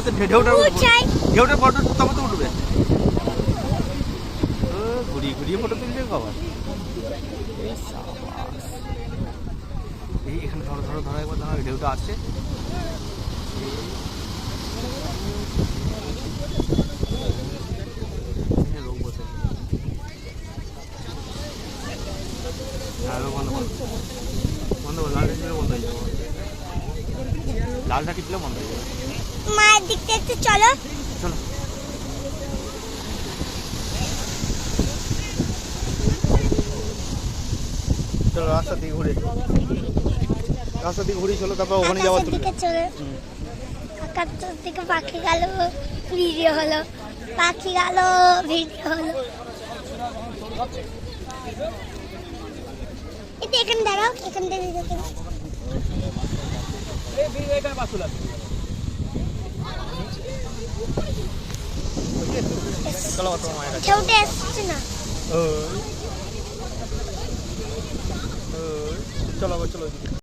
তো ঢে- ঢেউটার উপর- ঢেউটার ফটো তবে তো উঠবে। ও, ঘুরিয়ে ঘুরিয়ে ফটো তুলছে বাবা এই এখানে ধরো ধরো ধরো একবার ধরো ঢেউটা বসে। হ্যাঁ বন্ধ বন্ধ লালটা টিপলে বন্ধ হয়ে যাবে। লালটা টিপলে বন্ধ হয়ে যাবে। মায়ের দিকটা একটু চলো। চলো। চলো রাস্তা দিকে ঘুরে। রাস্তা দিকে ঘুরে চলো তারপর ওখানে দিকে চলে। আকাশের দিকে পাখি গেল ভিডিও হলো। পাখি গেল ভিডিও হলো। এটা এখানে দাঁড়াও এখান থেকে দেখো। চলো তোমার মায়ের কাছে ঢেউটা এসছে না ওই। ওই। চলো আবার চলো